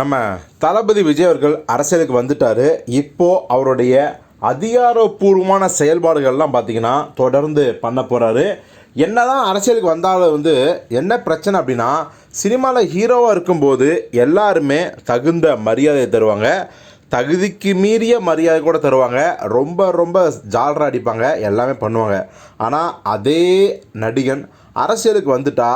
நம்ம தளபதி விஜய் அவர்கள் அரசியலுக்கு வந்துட்டார். இப்போ அவருடைய அதிகாரப்பூர்வமான செயல்பாடுகள்லாம் பார்த்தீங்கன்னா தொடர்ந்து பண்ண போகிறாரு என்னதான் அரசியலுக்கு வந்தாலும் வந்து என்ன பிரச்சனை அப்படின்னா சினிமாவில் ஹீரோவாக இருக்கும்போது எல்லாருமே தகுந்த மரியாதையை தருவாங்க. தகுதிக்கு மீறிய மரியாதை கூட தருவாங்க. ரொம்ப ரொம்ப ஜாலராக அடிப்பாங்க. எல்லாமே பண்ணுவாங்க. ஆனால் அதே நடிகன் அரசியலுக்கு வந்துட்டா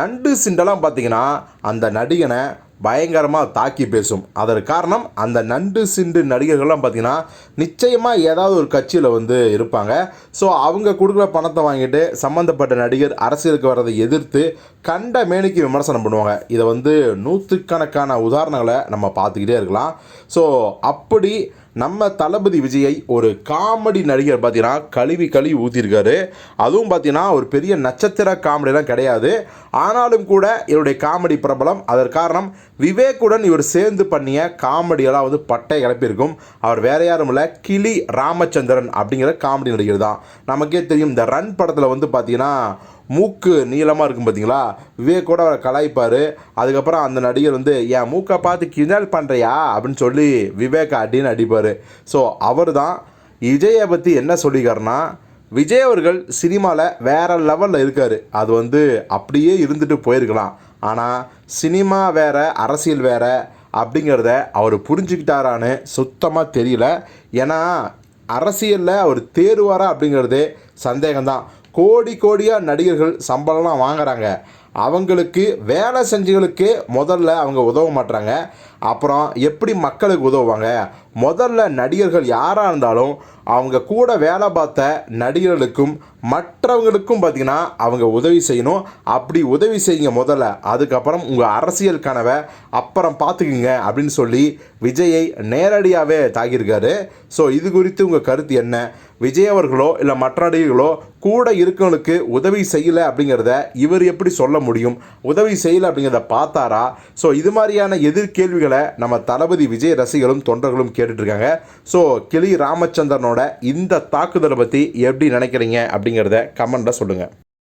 நண்டு சிண்டெல்லாம் பார்த்தீங்கன்னா அந்த நடிகனை பயங்கரமாக தாக்கி பேசும். அதற்கு காரணம் அந்த நண்டு சிண்டு நடிகர்கள்லாம் பார்த்திங்கன்னா நிச்சயமாக ஏதாவது ஒரு கட்சியில் வந்து இருப்பாங்க. ஸோ அவங்க கொடுக்குற பணத்தை வாங்கிட்டு சம்மந்தப்பட்ட நடிகர் அரசியலுக்கு வர்றதை எதிர்த்து கண்ட மேனிக்கு விமர்சனம் பண்ணுவாங்க. இதை வந்து நூற்றுக்கணக்கான உதாரணங்களை நம்ம பார்த்துக்கிட்டே இருக்கலாம். ஸோ அப்படி நம்ம தளபதி விஜயை ஒரு காமெடி நடிகர் பார்த்தீங்கன்னா கழுவி கழுவி ஊற்றிருக்காரு அதுவும் பார்த்தீங்கன்னா ஒரு பெரிய நட்சத்திர காமெடிலாம் கிடையாது. ஆனாலும் கூட இவருடைய காமெடி பிரபலம். அதற்கு காரணம் விவேக்குடன் இவர் சேர்ந்து பண்ணிய காமெடியெல்லாம் வந்து பட்டை கிளப்பியிருக்கும். அவர் வேற யாரும் இல்லை கிளி ராமச்சந்திரன் அப்படிங்கிற காமெடி நடிகர் தான். நமக்கே தெரியும் இந்த ரன் படத்தில் வந்து பார்த்தீங்கன்னா மூக்கு நீளமாக இருக்கும் பார்த்தீங்களா விவேக் கூட அவரை கலாய்ப்பார். அதுக்கப்புறம் அந்த நடிகர் வந்து என் மூக்கை பார்த்து கிண்டல் பண்ணுறியா அப்படின்னு சொல்லி விவேக் அடின்னு அடிப்பார். ஸோ அவர் தான் விஜயை பற்றி என்ன சொல்லியிருக்காருன்னா விஜய் அவர்கள் சினிமாவில் வேறு லெவலில் இருக்கார். அது வந்து அப்படியே இருந்துட்டு போயிருக்கலாம். ஆனால் சினிமா வேறு அரசியல் வேறு அப்படிங்கிறத அவர் புரிஞ்சுக்கிட்டாரான்னு சுத்தமாக தெரியல. ஏன்னா அரசியலில் அவர் தேர்வாரா அப்படிங்கிறதே சந்தேகம்தான். கோடி கோடியாக நடிகர்கள் சம்பளம்லாம் வாங்குறாங்க. அவங்களுக்கு வேலை செஞ்சவங்களுக்கு முதல்ல அவங்க உதவ மாட்றாங்க. அப்புறம் எப்படி மக்களுக்கு உதவுவாங்க? முதல்ல நடிகர்கள் யாராக இருந்தாலும் அவங்க கூட வேலை பார்த்த நடிகர்களுக்கும் மற்றவங்களுக்கும் பார்த்திங்கன்னா அவங்க உதவி செய்யணும். அப்படி உதவி செய்யுங்க முதல்ல. அதுக்கப்புறம் உங்கள் அரசியல் கனவை அப்புறம் பார்த்துக்குங்க அப்படின்னு சொல்லி விஜயை நேரடியாகவே தாக்கியிருக்காரு. ஸோ இது குறித்து உங்கள் கருத்து என்ன? விஜய் அவர்களோ இல்லை மற்ற நடிகர்களோ கூட இருக்கவங்களுக்கு உதவி செய்யலை அப்படிங்கிறத இவர் எப்படி சொல்ல முடியும். உதவி செய்யலை அப்படிங்கிறத பார்த்தாரா? ஸோ இது மாதிரியான எதிர்கேள்விகளை நம்ம தளபதி விஜய் ரசிகர்களும் தொண்டர்களும் கேட்டுட்ருக்காங்க. ஸோ கிளி ராமச்சந்திரனோட இந்த தாக்குதலை பற்றி எப்படி நினைக்கிறீங்க அப்படிங்கிறத கமெண்ட்டில் சொல்லுங்கள்